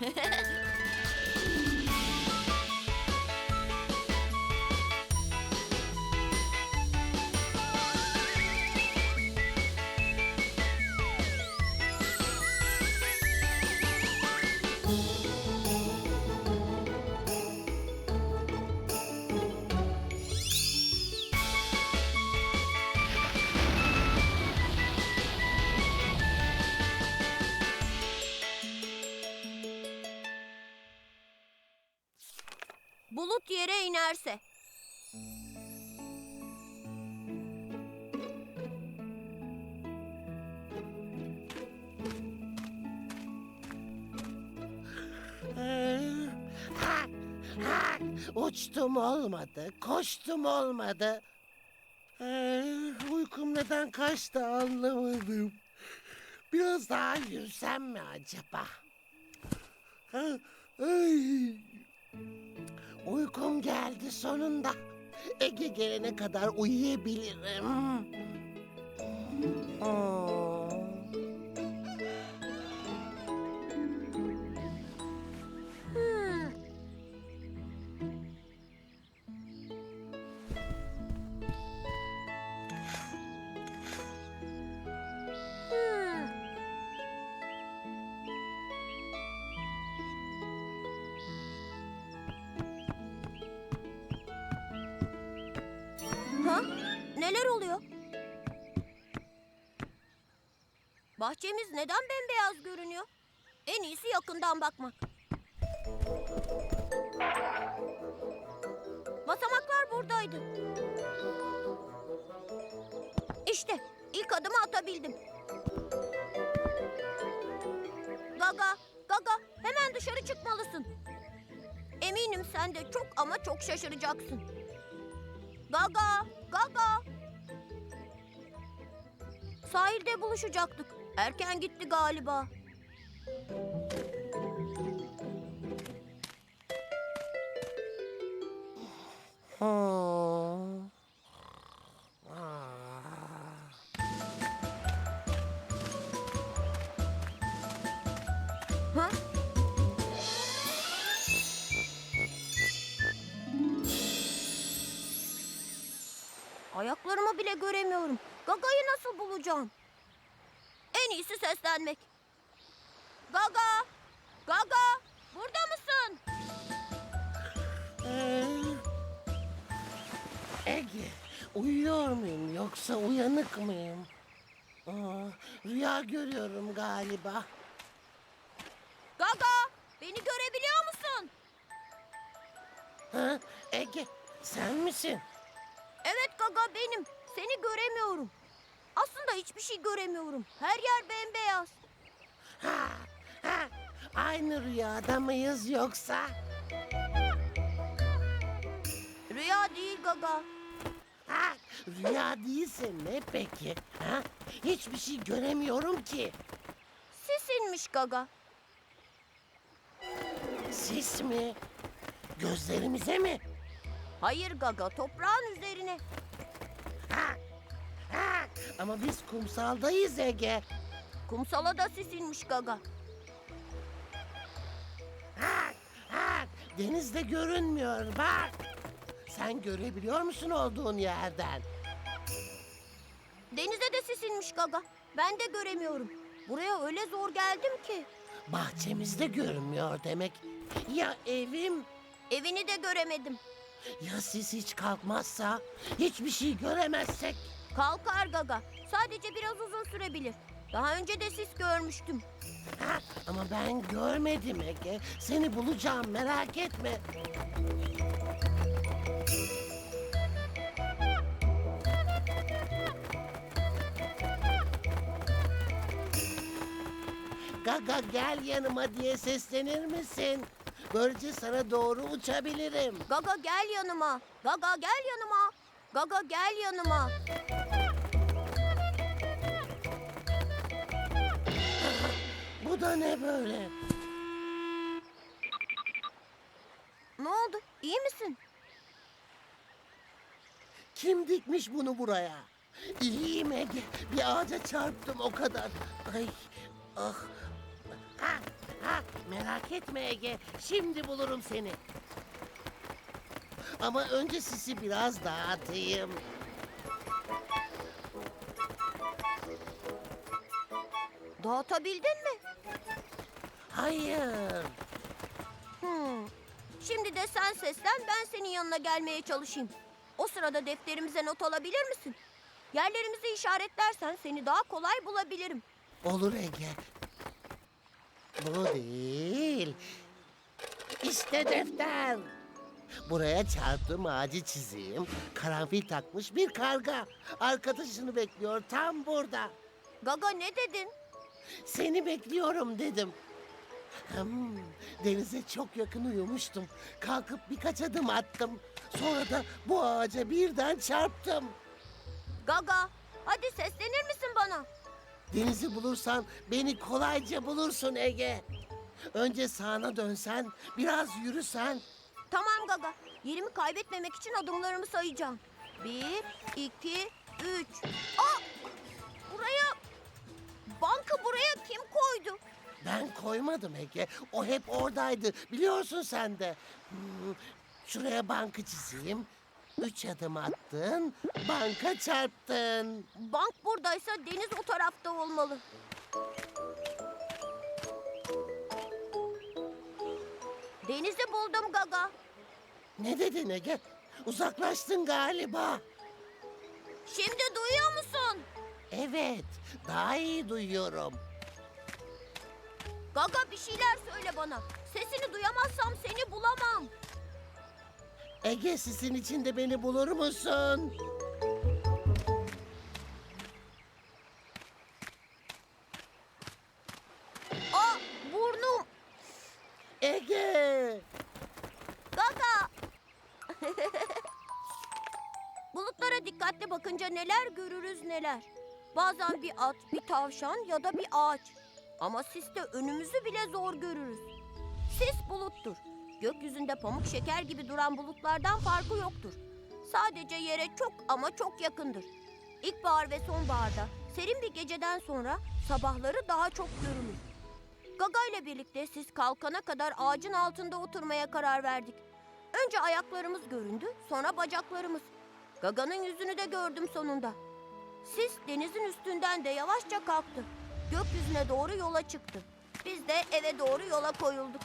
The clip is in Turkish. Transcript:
Hehehe yere inerse. Uçtum olmadı, koştum olmadı. Uykum neden kaçtı anlamadım. Biraz daha yüzsem mi acaba? Ay. Uykum geldi sonunda. Ege gelene kadar uyuyabilirim. Neler oluyor? Bahçemiz neden bembeyaz görünüyor? En iyisi yakından bakmak. Basamaklar buradaydı. İşte ilk adımı atabildim. Gaga, Gaga hemen dışarı çıkmalısın. Eminim sen de çok ama çok şaşıracaksın. Gaga, Gaga. Sahilde buluşacaktık. Erken gitti galiba. Ha? Ayaklarımı bile göremiyorum. Gaga'yı nasıl bulacağım? En iyisi seslenmek. Gaga! Gaga! Burada mısın? Ee, Ege, uyuyor muyum yoksa uyanık mıyım? Aa, rüya görüyorum galiba. Gaga! Beni görebiliyor musun? Ha, Ege, sen misin? Evet Gaga benim. Seni göremiyorum. Aslında hiçbir şey göremiyorum. Her yer bembeyaz. Ha, ha, aynı rüyada mıyız yoksa? Rüya değil Gaga. Ha, rüya değilse ne peki? Ha? Hiçbir şey göremiyorum ki. Sis inmiş Gaga. Sis mi? Gözlerimize mi? Hayır Gaga toprağın üzerine. Ha, ama biz kumsaldayız Ege. Kumsala da sis inmiş Gaga. Ha, ha, denizde görünmüyor bak. Sen görebiliyor musun olduğun yerden? Denize de sis inmiş Gaga. Ben de göremiyorum. Buraya öyle zor geldim ki. Bahçemizde görünmüyor demek. Ya evim? Evini de göremedim. Ya siz hiç kalkmazsa? Hiçbir şey göremezsek? Kalkar Gaga. Sadece biraz uzun sürebilir. Daha önce de sis görmüştüm. Ha, ama ben görmedim Ege. Seni bulacağım merak etme. Gaga gel yanıma diye seslenir misin? Böylece sana doğru uçabilirim. Gaga gel yanıma. Gaga gel yanıma. Gaga gel yanıma. Bu da ne böyle? Ne oldu? İyi misin? Kim dikmiş bunu buraya? İyiyim Ege. Bir ağaca çarptım o kadar. Ay, ah. Ha, ha, merak etme Ege. Şimdi bulurum seni. Ama önce sisi biraz dağıtayım. Dağıtabildin mi? Hayır. Hmm. Şimdi de sen seslen ben senin yanına gelmeye çalışayım. O sırada defterimize not alabilir misin? Yerlerimizi işaretlersen seni daha kolay bulabilirim. Olur Ege. Bu değil. İşte defter. Buraya çarptığım ağacı çizeyim. Karanfil takmış bir karga. Arkadaşını bekliyor tam burada. Gaga ne dedin? Seni bekliyorum dedim. Hmm, denize çok yakın uyumuştum. Kalkıp birkaç adım attım. Sonra da bu ağaca birden çarptım. Gaga hadi seslenir misin bana? Denizi bulursan beni kolayca bulursun Ege. Önce sağına dönsen, biraz yürüsen. Tamam Gaga. Yerimi kaybetmemek için adımlarımı sayacağım. Bir, iki, üç. Aa! Bankı buraya kim koydu? Ben koymadım Ege. O hep oradaydı. Biliyorsun sen de. Hmm, şuraya bankı çizeyim. Üç adım attın, banka çarptın. Bank buradaysa deniz o tarafta olmalı. Denizi buldum Gaga. Ne dedin Ege? Uzaklaştın galiba. Evet, daha iyi duyuyorum. Gaga bir şeyler söyle bana. Sesini duyamazsam seni bulamam. Ege sisin içinde beni bulur musun? Aa burnum. Ege! Gaga. Bulutlara dikkatli bakınca neler görürüz neler. Bazen bir at, bir tavşan ya da bir ağaç. Ama siste önümüzü bile zor görürüz. Sis buluttur. Gökyüzünde pamuk şeker gibi duran bulutlardan farkı yoktur. Sadece yere çok ama çok yakındır. İlkbahar ve sonbaharda serin bir geceden sonra sabahları daha çok görülür. Gaga ile birlikte siz kalkana kadar ağacın altında oturmaya karar verdik. Önce ayaklarımız göründü, sonra bacaklarımız. Gaga'nın yüzünü de gördüm sonunda. Sis denizin üstünden de yavaşça kalktı. Gökyüzüne doğru yola çıktı. Biz de eve doğru yola koyulduk.